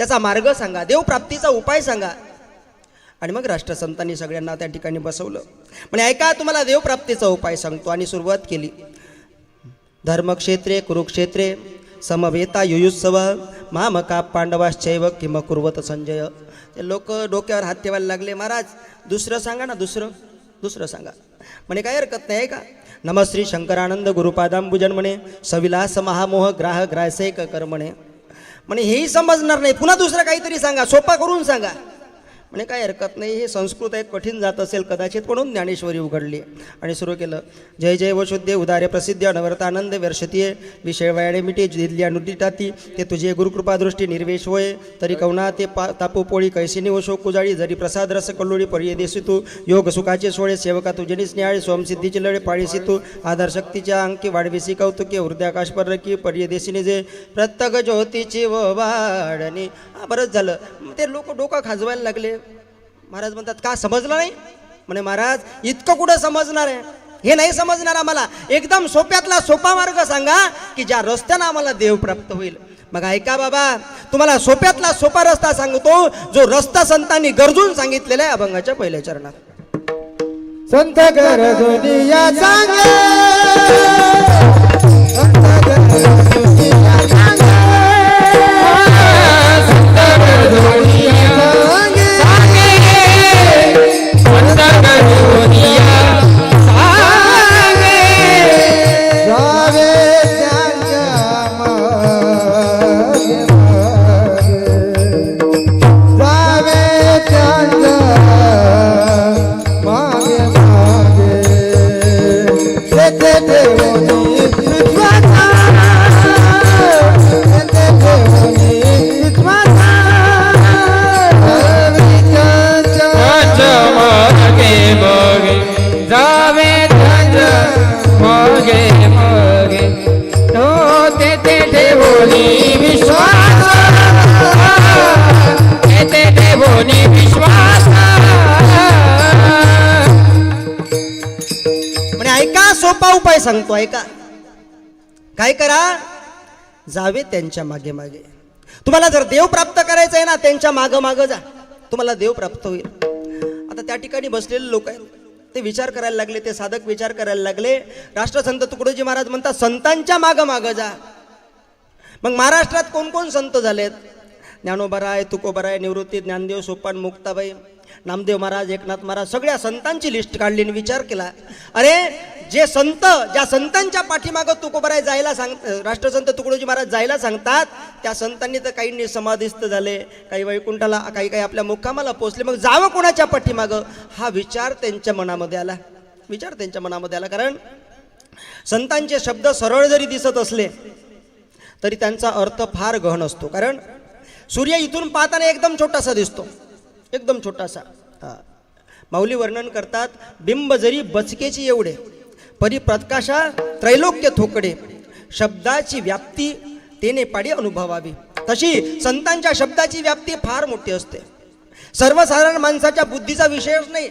त्याचा मार्ग सांगा देवप्राप्तीचा उपाय सांगा. आणि मग राष्ट्रसंतांनी सगळ्यांना त्या ठिकाणी बसवलं. म्हणजे ऐका तुम्हाला देवप्राप्तीचा उपाय सांगतो. आणि सुरुवात केली. धर्मक्षेत्रे कुरुक्षेत्रे समवेता युयुत्सव मामका पांडवाश्चैव किम कुर्वत संजय. ते लोक डोक्यावर हात ठेवायला लागले महाराज दुसरं सांगा ना दुसरं दुसरं सांगा. म्हणे काय हरकत नाही आहे का नमश्री शंकरानंद गुरुपादांबुजन म्हणे सविलास महामोह ग्राह ग्रासैक कर म्हणे म्हणे हेही समजणार नाही. पुन्हा दुसरं काहीतरी सांगा सोपा करून सांगा. म्हणे काय हरकत नाही हे संस्कृत एक कठीण जात असेल कदाचित म्हणून ज्ञानेश्वरी उघडली. आणि सुरू केलं. जय जय व शुद्धे उदारे प्रसिद्ध अनवर्त आनंद वर्षतीये विषय वयाने मिटे दिल्या नुटिटाती ते तुझे गुरुकृपादृष्टी निर्वेश होय तरी कवना ते पा तापू पोळी कैसिनी व शोक कुजाळी जरी प्रसाद रस कल्लोळी पर्ये देसी तू योग सुखाचे सोळे सेवका तुझे स्नेहाळी सोमसिद्धीचे लढे पाळीसी तू आधार शक्तीच्या अंकी वाढविसी कौतुके हृदयाकाश परकी पर्ये देशीने जे प्रत्येक ज्योतीची व वाढणी. हा बरंच झालं. मग ते लोक डोकं खाजवायला लागले. महाराज म्हणतात का समजलं नाही? म्हणे महाराज इतकं कुठं समजणार आहे? हे नाही समजणार आम्हाला. एकदम सोप्यातला सोपा मार्ग सांगा की ज्या रस्त्यानं आम्हाला देव प्राप्त होईल. मग ऐका बाबा तुम्हाला सोप्यातला सोपा रस्ता सांगतो जो रस्ता संतांनी गरजून सांगितलेला आहे अभंगाच्या पहिल्या चरणात. संत कर सांगे संत विश्वास म्हणजे ऐका सोपा उपाय सांगतो ऐका. काय करा? जावे त्यांच्या मागे मागे. तुम्हाला जर देव प्राप्त करायचं आहे ना त्यांच्या मागं मागं जा. तुम्हाला देव प्राप्त होईल. आता त्या ठिकाणी बसलेले लोक आहेत. ते विचार करायला लागले ते साधक विचार करायला लागले. राष्ट्रसंत तुकडोजी महाराज म्हणतात संतांच्या मागं मागं जा. मग महाराष्ट्रात कोण कोण संत झालेत? ज्ञानोबराय तुकोबराय निवृत्ती ज्ञानदेव सोपान मुक्ताबाई. नामदेव महाराज एकनाथ महाराज सगळ्या संतांची लिस्ट काढली आणि विचार केला. अरे जे संत ज्या संतांच्या पाठीमागं तुकोबराय जायला सांग राष्ट्रसंत तुकडोजी महाराज जायला सांगतात त्या संतांनी तर काहींनी समाधिस्थ झाले काही वैकुंठाला काही काही आपल्या मुक्कामाला पोचले मग जावं कोणाच्या पाठीमागं? हा विचार त्यांच्या मनामध्ये आला. विचार त्यांच्या मनामध्ये आला कारण संतांचे शब्द सरळ जरी दिसत असले तरी त्यांचा अर्थ फार गहन असतो. कारण सूर्य इथून पाहताना एकदम छोटासा दिसतो. एकदम छोटासा. हां. माऊली वर्णन करतात बिंब जरी बचकेची एवढे परिप्रकाशा त्रैलोक्य थोकडे शब्दाची व्याप्ती तेने पाडी अनुभवावी. तशी संतांच्या शब्दाची व्याप्ती फार मोठी असते. सर्वसाधारण माणसाच्या बुद्धीचा विषयच नाही.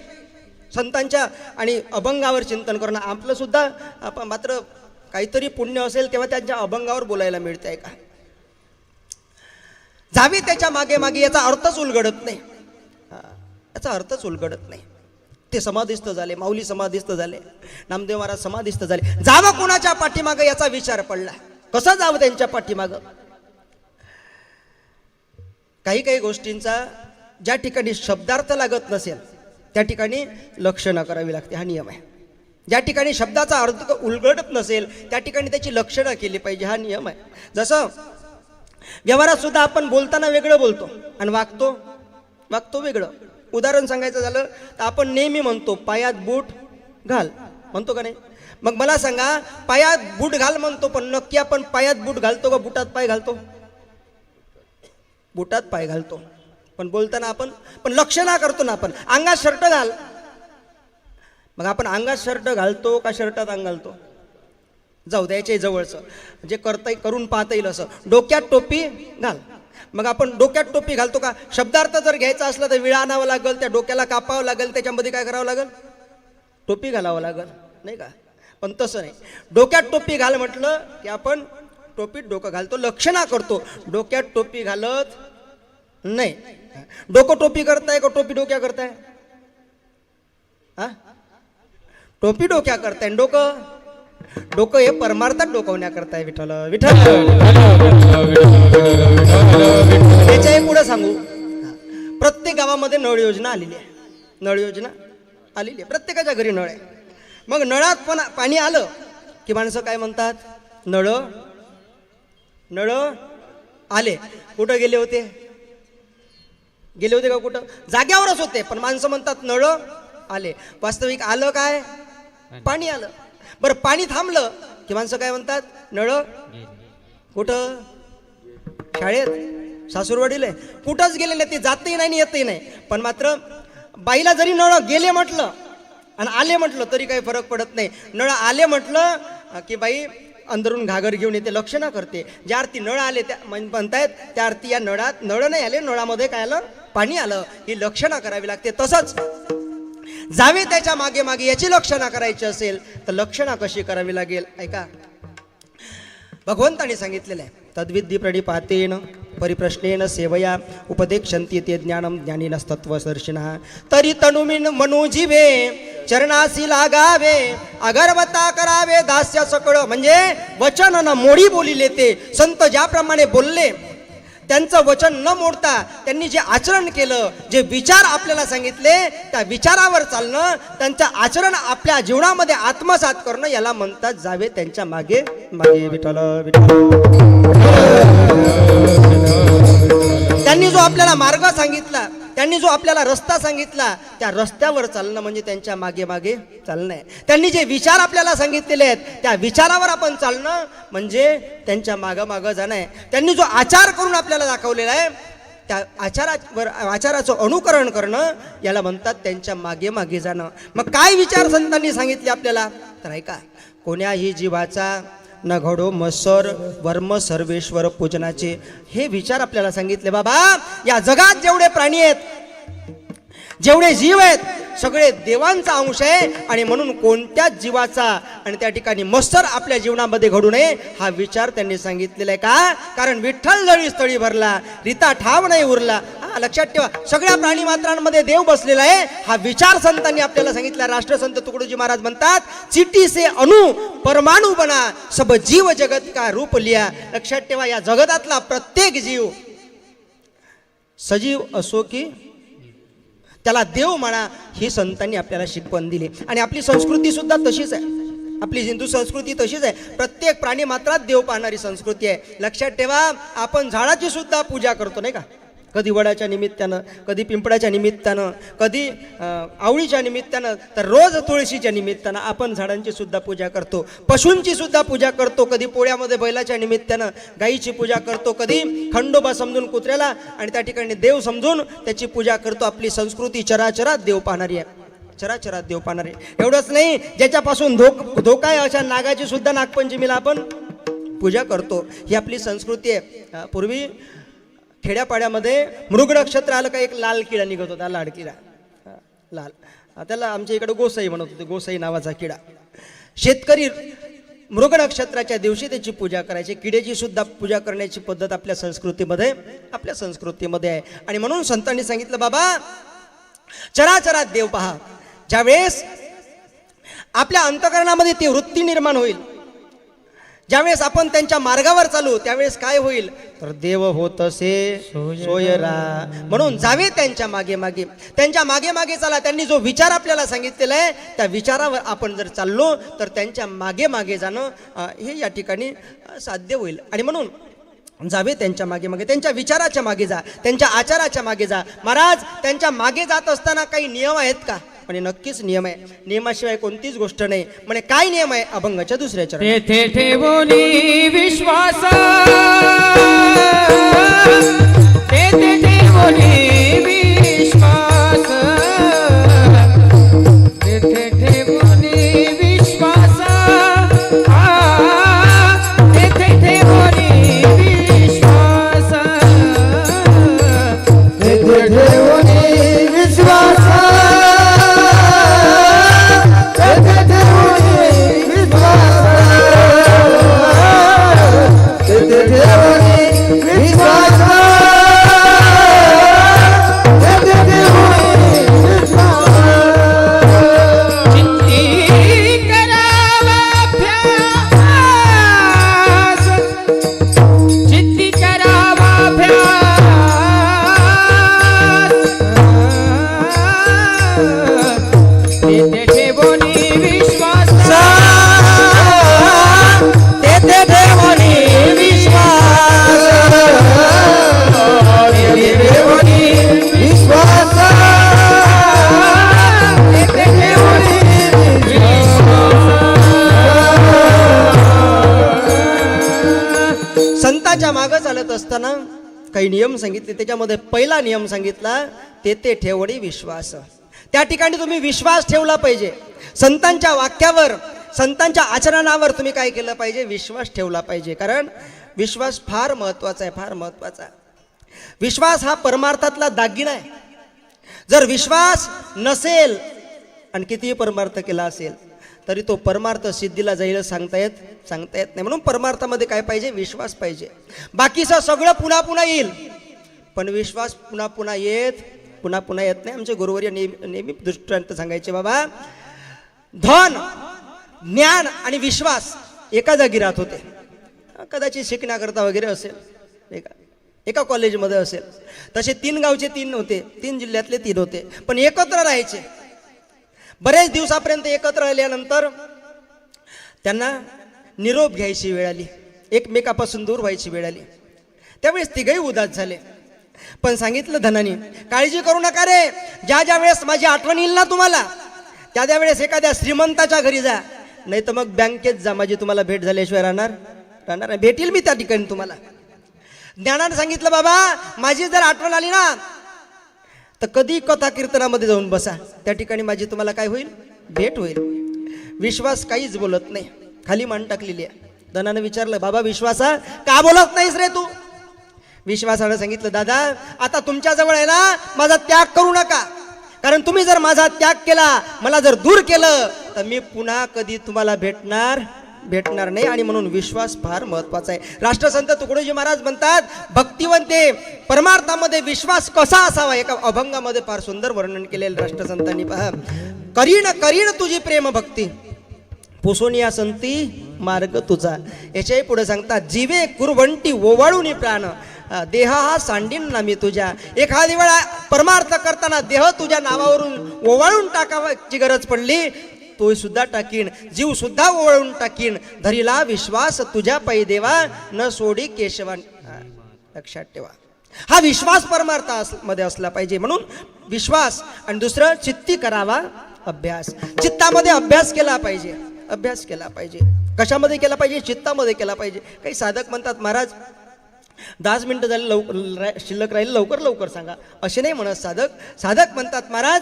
संतांच्या आणि अभंगावर चिंतन करणं आपलं सुद्धा आपण मात्र काहीतरी पुण्य असेल तेव्हा त्यांच्या अभंगावर बोलायला मिळतंय का? जावी त्याच्यामागे मागे याचा अर्थच उलगडत नाही. याचा अर्थच उलगडत नाही. ते समाधिस्थ झाले माऊली समाधिस्थ झाले नामदेव महाराज समाधिस्थ झाले. जावं कोणाच्या पाठीमागं याचा विचार पडला? कसं जावं त्यांच्या पाठीमागं? काही काही गोष्टींचा ज्या ठिकाणी शब्दार्थ लागत नसेल त्या ठिकाणी लक्षणं करावी लागते. हा नियम आहे. ज्या ठिकाणी शब्दाचा अर्थ उलगडत नसेल त्या ठिकाणी त्याची लक्षणं केली पाहिजे. हा नियम आहे. जसं व्यवहारात सुद्धा आपण बोलताना वेगळं बोलतो आणि वागतो वागतो वेगळं. उदाहरण सांगायचं झालं तर आपण नेहमी म्हणतो पायात बूट घाल. म्हणतो का नाही? मग मला सांगा पायात बूट घाल म्हणतो पण नक्की आपण पायात बूट घालतो का बुटात पाय घालतो? बुटात पाय घालतो. पण बोलताना आपण पण लक्ष ना करतो ना आपण. अंगात शर्ट घाल. मग आपण अंगात शर्ट घालतो का शर्टात अंग घालतो? जाऊ द्यायचे जवळचं. जे करता करून पाहता येईल असं. डोक्यात टोपी घाल. मग आपण डोक्यात टोपी घालतो का? शब्दार्थ जर घ्यायचा असला तर विळा आणावं लागेल त्या डोक्याला कापावं लागेल त्याच्यामध्ये काय करावं लागेल? टोपी घालावं लागेल नाही का? पण तसं नाही. डोक्यात टोपी घाल म्हटलं की आपण टोपीत डोकं घालतो लक्षणा करतो. डोक्यात टोपी घालत नाही. डोकं टोपी करताय का टोपी डोक्या करताय? हा टोपी डोक्या करताय. डोकं? डोकं हे परमार्थात डोकवण्याकरता विठ्ठल विठ्ठल. त्याच्याही पुढे सांगू. प्रत्येक गावामध्ये नळ योजना आलेली आहे. नळ योजना आलेली आहे. प्रत्येकाच्या घरी नळ आहे. मग नळात पण पाणी आलं की माणसं काय म्हणतात? नळ नळ आले. कुठं गेले होते? गेले होते का कुठं? जाग्यावरच होते. पण माणसं म्हणतात नळ आले. वास्तविक आलं काय? पाणी आलं. बरं पाणी थांबलं. की माणसं काय म्हणतात? नळ? कुठं? शाळेत? सासूरवाडीला आहे. कुठंच गेले नाही ते जातही नाही आणि येतही नाही. पण मात्र बाईला जरी नळ गेले म्हटलं आणि आले म्हटलं तरी काही फरक पडत नाही. नळ आले म्हटलं की बाई अंदरून घागर घेऊन येते लक्ष ना करते. ज्या अर्थी नळ आले त्या म्हणतायत त्या अर्थी या नळात नळ नाही आले नळामध्ये काय आलं? पाणी आलं. ही लक्षणा करावी लागते. तसंच जावे त्याच्यामागे मागे याची लक्षणा करायची असेल तर लक्षणा कशी करावी लागेल? ऐका. भगवंताने सांगितलेलं आहे तद्विद्धी प्रणिपातेन परिप्रश्नेन सेवया उपदेक्षन्ति ते ज्ञानम ज्ञानीनस्तत्वदर्शिनः तरी तनुमिन मनोजीवे चरणासी लागावे अगरवता करावे दास्य सकळ म्हणजे वचन न मोडी बोलिले ते. संत ज्याप्रमाणे बोलले त्यांचं वचन न मोडता त्यांनी जे आचरण केलं जे विचार आपल्याला सांगितले त्या विचारावर चालणं त्यांचं आचरण आपल्या जीवनामध्ये आत्मसात करणं याला म्हणतात जावे त्यांच्या मागे. मागे विठल विठल त्यांनी जो आपल्याला मार्ग सांगितला त्यांनी जो आपल्याला रस्ता सांगितला त्या रस्त्यावर चालणं म्हणजे त्यांच्या मागे मागे चालणं आहे. त्यांनी जे विचार आपल्याला सांगितलेले आहेत त्या विचारावर आपण चालणं म्हणजे त्यांच्या मागं मागं जाणं आहे. त्यांनी जो आचार करून आपल्याला दाखवलेला आहे त्या आचारावर आचाराचं अनुकरण करणं याला म्हणतात त्यांच्या मागे मागे जाणं. मग काय विचार संतांनी सांगितले आपल्याला? तर ऐका कोण्याही जीवाचा न घडो मसर वर्म सर्वेश्वर पूजनाचे. हे विचार आपल्याला सांगितले बाबा या जगात जेवढे प्राणी आहेत जेवढे जीव आहेत सगळे देवांचा अंश आहे आणि म्हणून कोणत्याच जीवाचा आणि त्या ठिकाणी मत्सर आपल्या जीवनामध्ये घडू नये हा विचार त्यांनी सांगितलेला आहे का? कारण विठ्ठल जळी स्थळी भरला रीता ठाव नाही उरला. हा लक्षात ठेवा सगळ्या प्राणी मात्रांमध्ये देव बसलेला आहे. हा विचार संतांनी आपल्याला सांगितला राष्ट्रसंत तुकडोजी महाराज म्हणतात चिटी से अणु परमाणु बना सब जीव जगत का रूप लिया. लक्षात ठेवा या जगतातला प्रत्येक जीव सजीव असो की त्याला देव म्हणा ही संतांनी आपल्याला शिकवण दिली. आणि आपली संस्कृती सुद्धा तशीच आहे. आपली हिंदू संस्कृती तशीच आहे. प्रत्येक प्राणी मात्रात देव पाहणारी संस्कृती आहे. लक्षात ठेवा आपण झाडाची सुद्धा पूजा करतो नाही का? कधी वडाच्या निमित्तानं कधी पिंपळाच्या निमित्तानं कधी आवळीच्या निमित्तानं तर रोज तुळशीच्या निमित्तानं आपण झाडांची सुद्धा पूजा करतो. पशूंची सुद्धा पूजा करतो कधी पोळ्यामध्ये बैलाच्या निमित्तानं गाईची पूजा करतो कधी खंडोबा समजून कुत्र्याला आणि त्या ठिकाणी देव समजून त्याची पूजा करतो. आपली संस्कृती चराचरात देव पाहणारी आहे. चराचरात देव पाहणारी आहे. एवढंच नाही ज्याच्यापासून धोक धोका आहे अशा नागाची सुद्धा नागपंचमीला आपण पूजा करतो. ही आपली संस्कृती आहे. पूर्वी खेड्यापाड्यामध्ये मृग नक्षत्र आलं का एक लाल किडा निघत होता लाल किडा. लाल. त्याला आमच्या इकडे गोसाई म्हणत होते गोसाई नावाचा किडा. शेतकरी मृग नक्षत्राच्या दिवशी त्याची पूजा करायची किड्याची सुद्धा पूजा करण्याची पद्धत आपल्या संस्कृतीमध्ये आपल्या संस्कृतीमध्ये आहे. आणि म्हणून संतांनी सांगितलं बाबा चराचरात देव पहा. ज्यावेळेस आपल्या अंतकरणामध्ये ती वृत्ती निर्माण होईल ज्यावेळेस आपण त्यांच्या मार्गावर चालू त्यावेळेस काय होईल? तर देव होत असे सोयरा. म्हणून जावे त्यांच्या मागे मागे. त्यांच्या मागे मागे चला. त्यांनी जो विचार आपल्याला सांगितलेला आहे त्या विचारावर आपण जर चाललो तर त्यांच्या मागे मागे जाणं हे या ठिकाणी साध्य होईल. आणि म्हणून जावे त्यांच्या मागे मागे. त्यांच्या विचाराच्या मागे जा. त्यांच्या आचाराच्या मागे जा. महाराज त्यांच्या मागे जात असताना काही नियम आहेत का? म्हणे नक्कीच नियम आहे. नियमाशिवाय कोणतीच गोष्ट नाही. म्हणे काय नियम आहे? अभंगाच्या दुसऱ्या चरण. तेथे विश्वास. तेथे ठेवोनी विश्वास संतांच्या मागं चालत असताना काही नियम सांगितले. त्याच्यामध्ये पहिला नियम सांगितला ते ते ठेवणी विश्वास. त्या ठिकाणी तुम्ही विश्वास ठेवला पाहिजे. संतांच्या वाक्यावर संतांच्या आचरणावर तुम्ही काय केलं पाहिजे? विश्वास ठेवला पाहिजे. कारण विश्वास फार महत्त्वाचा आहे फार महत्त्वाचा विश्वास हा परमार्थातला दागिना आहे. जर विश्वास नसेल आणि कितीही परमार्थ केला असेल तरी तो परमार्थ सिद्धीला जाईल सांगता येत सांगता येत नाही. म्हणून परमार्थामध्ये काय पाहिजे? विश्वास पाहिजे. बाकीचं सगळं पुन्हा पुन्हा येईल. पण विश्वास पुन्हा पुन्हा येत पुन्हा पुन्हा येत नाही. आमचे गुरुवर्य नेहमी नेहमी दृष्टांत सांगायचे बाबा धन ज्ञान आणि विश्वास एका जागी राहत होते. कदाचित शिकण्याकरता वगैरे असेल. एका एका कॉलेजमध्ये असेल. तसे तीन गावचे तीन होते. तीन जिल्ह्यातले तीन होते. पण एकत्र राहायचे. बरेच दिवसापर्यंत एकत्र आल्यानंतर त्यांना निरोप घ्यायची वेळ आली. एकमेकापासून दूर व्हायची वेळ आली. त्यावेळेस तिघही उदास झाले. पण सांगितलं धनानी काळजी करू नका रे. ज्या ज्या वेळेस माझी आठवण येईल ना तुम्हाला त्या त्या वेळेस एखाद्या श्रीमंताच्या घरी जा. नाही तर मग बँकेत जा. माझी तुम्हाला भेट झाल्याशिवाय राहणार राहणार भेटेल भेटील मी त्या ठिकाणी तुम्हाला. ज्ञानानं सांगितलं बाबा माझी जर आठवण आली ना तर कधी कथा कीर्तनामध्ये जाऊन बसा. त्या ठिकाणी माझी तुम्हाला काय होईल? भेट होईल. विश्वास काहीच बोलत नाही. खाली मान टाकलेली आहे. धनानं विचारलं बाबा विश्वासा? का बोलत नाहीस रे तू? विश्वासानं सांगितलं दादा आता तुमच्याजवळ आहे ना माझा त्याग करू नका. कारण तुम्ही जर माझा त्याग केला मला जर दूर केलं तर मी पुन्हा कधी तुम्हाला भेटणार भेटणार नाही आणि म्हणून विश्वास फार महत्त्वाचा आहे. राष्ट्रसंत तुकडोजी महाराज म्हणतात भक्तिवंते परमार्थामध्ये विश्वास कसा असावा? एका अभंगामध्ये फार सुंदर वर्णन केलेलं राष्ट्रसंतांनी पहा. करीन करीन तुझी प्रेम भक्ती पुसोनिया संती मार्ग तुझा. याच्याही पुढे सांगतात जीवे कुरवंटी ओवाळून प्राण देह हा सांडीन ना मी तुझ्या. एखादी वेळा परमार्थ करताना देह तुझ्या नावावरून ओवाळून टाकावाची गरज पडली तोय सुद्धा टाकीन जीव सुद्धा ओवाळून टाकीन. धरीला विश्वास तुझ्या पै देवा न सोडी केशवा लक्षात ठेवा. हा विश्वास परमार्थ अस- मध्ये असला पाहिजे म्हणून विश्वास आणि दुसरं चित्ती करावा अभ्यास. चित्तामध्ये अभ्यास केला पाहिजे. अभ्यास केला पाहिजे. कशामध्ये केला पाहिजे? चित्तामध्ये केला पाहिजे. काही साधक म्हणतात महाराज दहाच मिनटं झाले लवकर शिल्लक राहील लवकर लवकर सांगा. असे नाही म्हणत साधक. साधक म्हणतात महाराज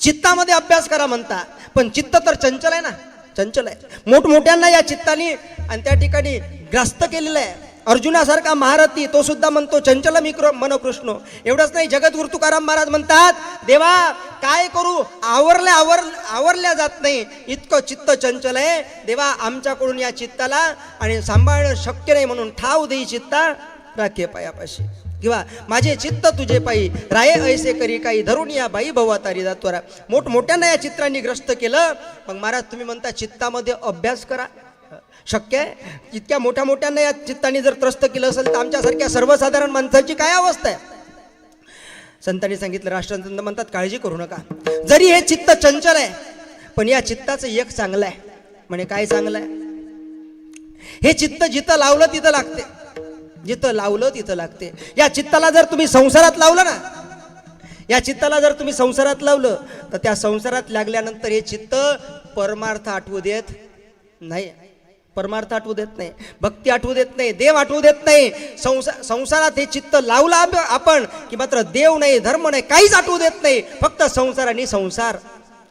चित्तामध्ये अभ्यास करा म्हणता. पण चित्त तर चंचल आहे ना? चंचल आहे. मोठमोठ्यांना या चित्ताने आणि त्या ठिकाणी ग्रस्त केलेलं आहे. अर्जुनासारखा महारथी तो सुद्धा म्हणतो चंचल मी कृ- एवढंच नाही जगद्गुरु तुकाराम महाराज म्हणतात देवा काय करू? आवरल्या आवर आवरल्या जात नाही. इतकं चित्त चंचल आहे. देवा आमच्याकडून या चित्ताला आणि सांभाळणं शक्य नाही म्हणून ठाव देई चित्ता. राखे पायापाशी. किंवा माझे चित्त तुझे पायी राये ऐसे करी काही धरून या बाई भवातारी जातोरा. मोठमोठ्यानं या चित्रांनी ग्रस्त केलं. मग महाराज तुम्ही म्हणता चित्तामध्ये अभ्यास करा. शक्य आहे? इतक्या मोठ्या मोठ्यांना या चित्ताने जर त्रस्त केलं असेल तर आमच्यासारख्या सर्वसाधारण माणसाची काय अवस्था आहे? संतांनी सांगितलं राष्ट्रसंत म्हणतात काळजी करू नका. जरी हे चित्त चंचल आहे पण या चित्ताचं एक चांगलं आहे. म्हणे काय चांगलं आहे? हे चित्त जिथं लावलं तिथं लागते. जिथं लावलं तिथं लागते. या चित्ताला जर तुम्ही संसारात लावलं ना या चित्ताला जर तुम्ही संसारात लावलं तर त्या संसारात लागल्यानंतर हे चित्त परमार्थ आठवू देत नाही. परमार्थ आठवू देत नाही. भक्ती आठवू देत नाही. देव आठवू देत नाही. संसा संसारात हे चित्त लावलं आपण की मात्र देव नाही धर्म नाही काहीच आठवू देत नाही. फक्त संसार आणि संसार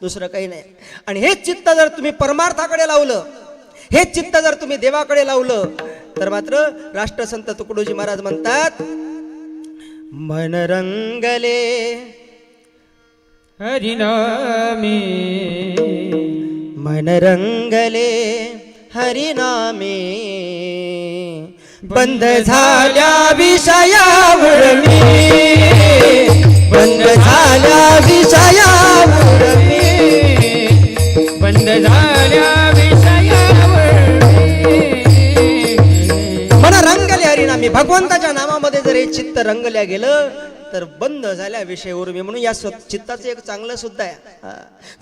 दुसरं काही नाही. आणि हेच चित्त जर तुम्ही परमार्थाकडे लावलं हेच चित्त जर तुम्ही देवाकडे लावलं तर मात्र राष्ट्रसंत तुकडोजी महाराज म्हणतात मन रंगले हरिनामी. मन रंगले हरिनामे। बंद झाल्या विषयावर मी। बंद झाल्या विषयावर मी भगवंताच्या नामामध्ये जर हे चित्त रंगल्या गेलं तर बंद झाल्या विषय उर्मी. म्हणून या स्व- चित्ताचं एक चांगलं सुद्धा आहे.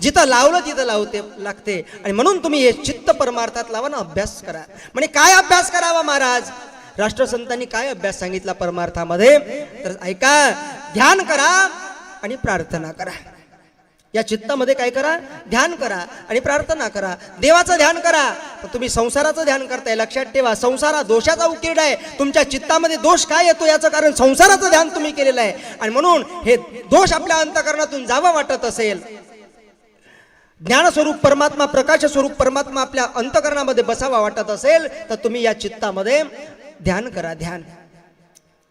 जिथं लावलं तिथं लावते लागते. आणि म्हणून तुम्ही हे चित्त परमार्थात लावा ना अभ्यास करा. म्हणजे काय अभ्यास करावा महाराज? राष्ट्रसंतांनी काय अभ्यास सांगितला परमार्थामध्ये? तर ऐका ध्यान करा आणि प्रार्थना करा. या चित्तामध्ये काय करा? ध्यान करा आणि प्रार्थना करा. देवाचं ध्यान करा. पण तुम्ही संसाराचं ध्यान करताय. लक्षात ठेवा संसार हा दोषाचा उकीर्ड आहे. तुमच्या चित्तामध्ये दोष काय येतो याचं कारण संसाराचं ध्यान तुम्ही केलेलं आहे. आणि म्हणून हे दोष आपल्या अंतकरणातून जावं वाटत असेल. ज्ञानस्वरूप परमात्मा प्रकाश स्वरूप परमात्मा आपल्या अंतकरणामध्ये बसावा वाटत असेल तर तुम्ही या चित्तामध्ये ध्यान करा ध्यान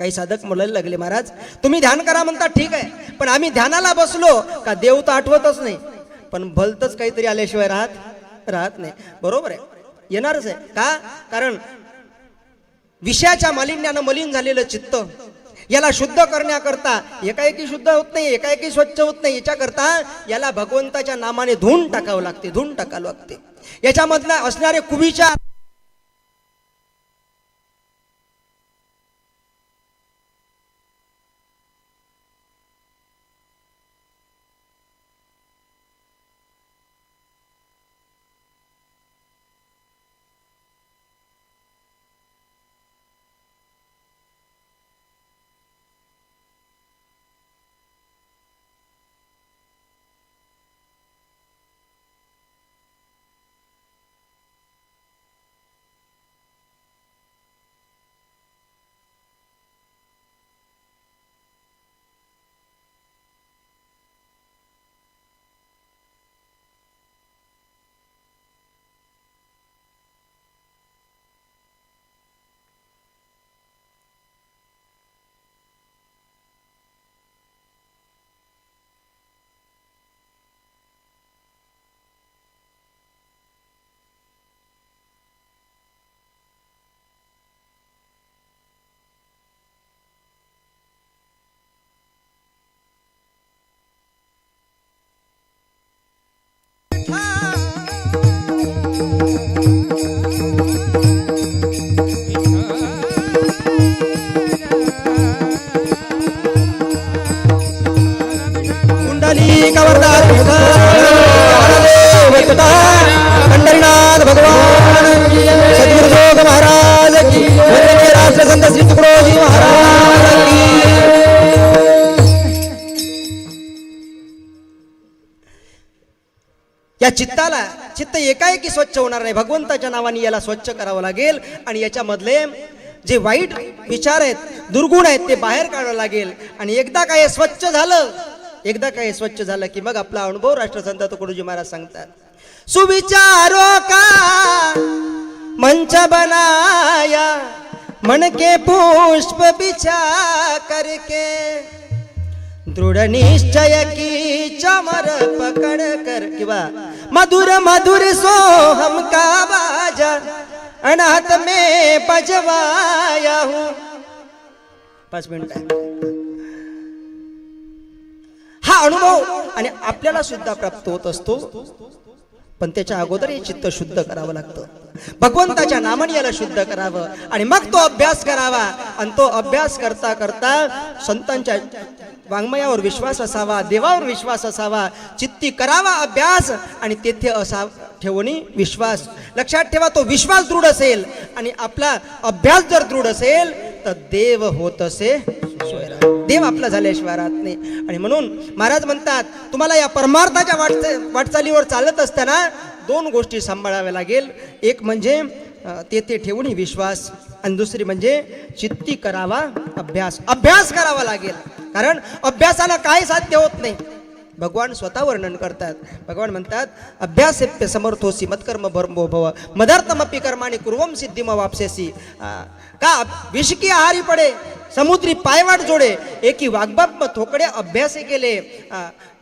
काही साधक म्हणायला लागले महाराज तुम्ही ध्यान करा म्हणता ठीक आहे पण आम्ही ध्यानाला बसलो का देव तर आठवतच नाही. पण भलतच काहीतरी आल्याशिवाय राहत राहत नाही. बरोबर आहे. येणारच आहे. का? कारण विषयाच्या मालिन्यानं मलिन झालेलं चित्त याला शुद्ध करण्याकरता एकाएकी शुद्ध होत नाही एकाएकी स्वच्छ होत नाही याच्याकरता याला भगवंताच्या नामाने धुवून टाकावं लागते धुवून टाकावं लागते. याच्यामधला असणारे कुविचार एकाएकी स्वच्छ होणार नाही. भगवंताच्या नावाने याला स्वच्छ करावं लागेल आणि याच्यामधले जे वाईट विचार आहेत दुर्गुण आहेत ते बाहेर काढावं लागेल. आणि एकदा काय हे स्वच्छ झालं एकदा काय स्वच्छ झालं की मग आपला अनुभव राष्ट्रसंत तुकडोजी महाराज सांगतात. सुविचारो का मंच बनाया मन के पुष्प बिछा करके. दृढ निश्चय की चमर पकड़ कर किंवा। मधुर मधुर सोहम का बाजा अनाथ में बजवाया हूं। पाच मिनिट हा अनुभव आणि आपल्याला सुद्धा प्राप्त होत असतो. पण त्याच्या अगोदर हे चित्त शुद्ध करावं लागतं. भगवंताच्या नामाने याला शुद्ध करावं आणि मग तो अभ्यास करावा. आणि तो अभ्यास करता करता संतांच्या वाङ्मयावर विश्वास असावा देवावर विश्वास असावा. चित्ती करावा अभ्यास आणि तेथे असा ठेवणी विश्वास. लक्षात ठेवा तो विश्वास दृढ असेल आणि आपला अभ्यास जर दृढ असेल तर देव होत असे सोयरा. देव आपला झाल्याशिवाय नाही आणि म्हणून महाराज म्हणतात तुम्हाला या परमार्थाच्या वाटचा वाटचालीवर चालत असताना दोन गोष्टी सांभाळाव्या लागेल. एक म्हणजे तेथे ठेवून विश्वास. आणि दुसरी म्हणजे चित्ती करावा अभ्यास. अभ्यास करावा लागेल. कारण अभ्यासाला काय साध्य होत नाही. भगवान स्वतः वर्णन करतात. भगवान म्हणतात अभ्यासेप्य समर्थोसी मत्कर्म भर्मो भव मदार्थमपी कर्माने कुर्वम सिद्धिम वापसेसी का विषकी आहारी पडे समुद्री पायवाट जोडे एकी वाग्बाप थोकडे अभ्यासे केले.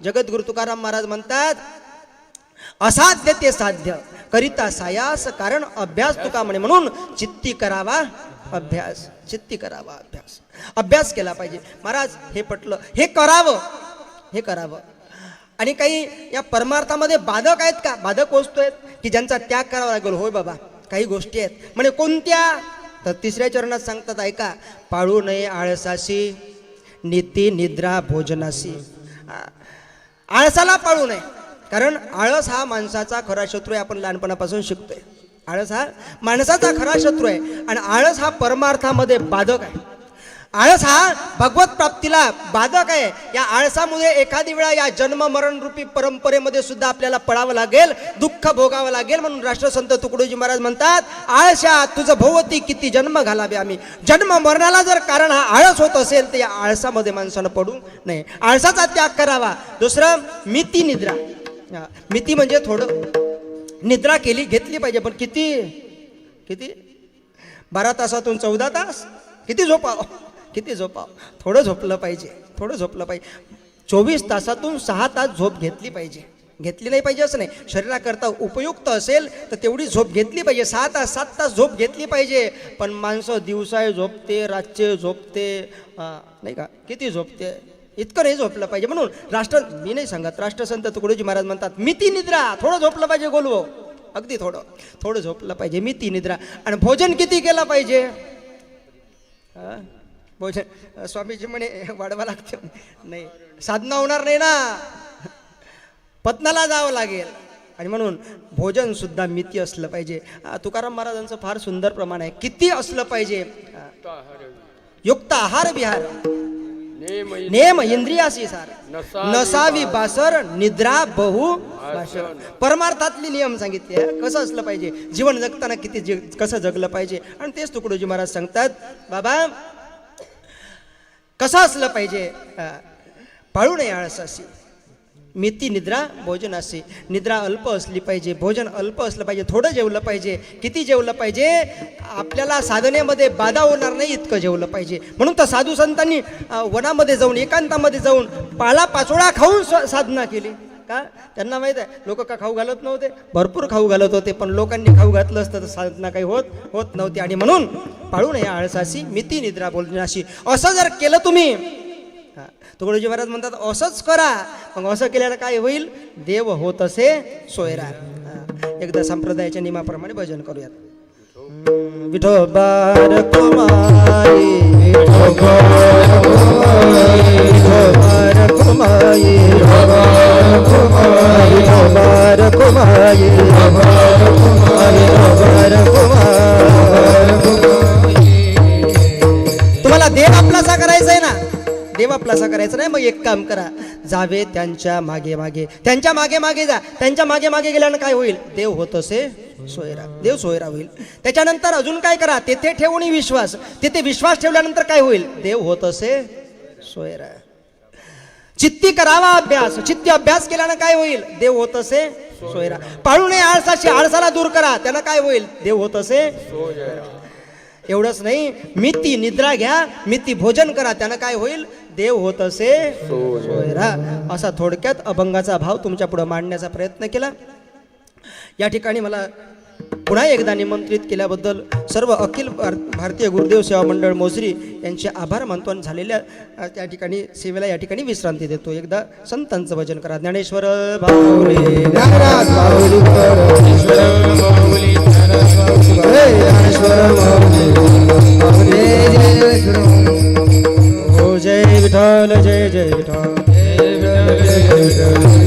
जगद्गुरु तुकाराम महाराज म्हणतात असाध्य ते साध्य करिता सायास कारण अभ्यास तुका म्हणे म्हणून चित्ती करावा अभ्यास चित्ती करावा अभ्यास. अभ्यास केला पाहिजे. महाराज हे पटलं हे करावं हे करावं. आणि काही या परमार्थामध्ये बाधक आहेत का? बाधक वस्तू आहेत की ज्यांचा त्याग करावा लागेल? होय बाबा काही गोष्टी आहेत. म्हणजे कोणत्या? तर तिसऱ्या चरणात सांगतात ऐका पाळू नये आळसाशी नीती निद्रा भोजनाशी. आळसाला पाळू नये कारण आळस हा माणसाचा खरा शत्रू आहे आपण लहानपणापासून शिकतोय. आळस हा माणसाचा खरा शत्रू आहे आणि आळस हा परमार्थामध्ये बाधक आहे. आळस हा भगवत प्राप्तीला बाधक आहे. या आळसामुळे एखादी वेळा या जन्म मरण रूपी परंपरेमध्ये सुद्धा आपल्याला पडावं लागेल दुःख भोगावं लागेल म्हणून राष्ट्रसंत तुकडोजी महाराज म्हणतात आळशा तुझं भोवती किती जन्म घालावे आम्ही. जन्म मरणाला जर कारण हा आळस होत असेल तर या आळसामध्ये माणसानं पडू नये. आळसाचा त्याग करावा. दुसरं मिती निद्रा. मिती म्हणजे थोडं निद्रा केली घेतली पाहिजे पण किती? किती? बारा तासातून चौदा तास? किती झोपावं किती झोपाव थोडं झोपलं पाहिजे थोडं झोपलं पाहिजे. चोवीस तासातून सहा तास झोप घेतली पाहिजे. घेतली नाही पाहिजे असं नाही. शरीराकरता उपयुक्त असेल तर तेवढी झोप घेतली पाहिजे. सहा तास सात तास झोप घेतली पाहिजे. पण माणसं दिवसाय झोपते रातचे झोपते. नाही का? किती झोपते? इतकं नाही झोपलं पाहिजे. म्हणून राष्ट्र मी नाही सांगत. राष्ट्रसंत तुकडोजी महाराज म्हणतात मिती निद्रा. थोडं झोपलं पाहिजे गोलवो अगदी थोडं. थोडं झोपलं पाहिजे. मिती निद्रा. आणि भोजन किती केलं पाहिजे? हा? भोजन स्वामीजी म्हणे वाढवा लागते. नाही साधना होणार नाही ना. पत्नाला जावं लागेल. आणि म्हणून भोजन सुद्धा मिती असलं पाहिजे. तुकाराम महाराजांचं फार सुंदर प्रमाण आहे. किती असलं पाहिजे? युक्त आहार विहार नेम इंद्रियासी सार. नसावी बासर निद्रा बहु बासर. परमार्थातले नियम सांगितले. कसं असलं पाहिजे? जीवन जगताना किती जग कसं जगलं पाहिजे? आणि तेच तुकडोजी महाराज सांगतात बाबा कसं असलं पाहिजे? पाळू नये आळसाशी मिती निद्रा भोजन असे निद्रा अल्प असली पाहिजे भोजन अल्प असलं पाहिजे थोडं जेवलं पाहिजे. किती जेवलं पाहिजे? आपल्याला साधनेमध्ये बाधा होणार नाही इतकं जेवलं पाहिजे. म्हणून तर साधू संतांनी वनामध्ये जाऊन एकांतामध्ये जाऊन पाला पाचोळा खाऊन साधना केली. का? त्यांना माहीत आहे. लोक का खाऊ घालत नव्हते? भरपूर खाऊ घालत होते पण लोकांनी खाऊ घातलं असतं तर साधना काही होत होत नव्हती. आणि म्हणून पाळू नये आळसाशी मिती निद्रा बोलण्याशी. असं जर केलं तुम्ही हा. तुकडोजी महाराज म्हणतात असंच करा. मग असं केल्यानं काय होईल? देव होत असे सोयरा एकदा संप्रदायाच्या नियमाप्रमाणे भजन करूयात. विठोबार कुमाई विठोबार कुमाई विठोबार कुमार कुमार तुम्हाला देव आपलासा करायचा आहे ना? देव आपलासा करायचा नाही मग एक काम करा. जावे त्यांच्या मागे मागे. त्यांच्या मागे मागे जा. त्यांच्या मागे मागे गेल्यानं काय होईल? देव होत असे सोयरा देव सोयरा होईल. त्याच्यानंतर अजून काय करा? तेथे ठेवणी विश्वास. तेथे विश्वास ठेवल्यानंतर काय होईल? देव होत असे सोयरा. चित्ती करावा अभ्यास. चित्ती अभ्यास केल्यानं काय होईल? देव होत असे सोयरा. पाळू नये आळसाशी आळसाला दूर करा त्यानं काय होईल? देव होत असे एवढंच नाही. मिती निद्रा घ्या मिती भोजन करा त्यानं काय होईल? देव होत असे सोयरा. असा थोडक्यात अभंगाचा भाव तुमच्यापुढे मांडण्याचा प्रयत्न केला. या ठिकाणी मला पुन्हा एकदा निमंत्रित केल्याबद्दल सर्व अखिल भार- भारतीय गुरुदेव सेवा मंडळ मोसरी यांचे आभार मानतो आणि झालेल्या त्या ठिकाणी सेवेला या ठिकाणी विश्रांती देतो. एकदा संतांचं भजन करा. ज्ञानेश्वर जय विठ्ठल जय जय विठ्ठल. जय विठ्ठल, जय विठ्ठल,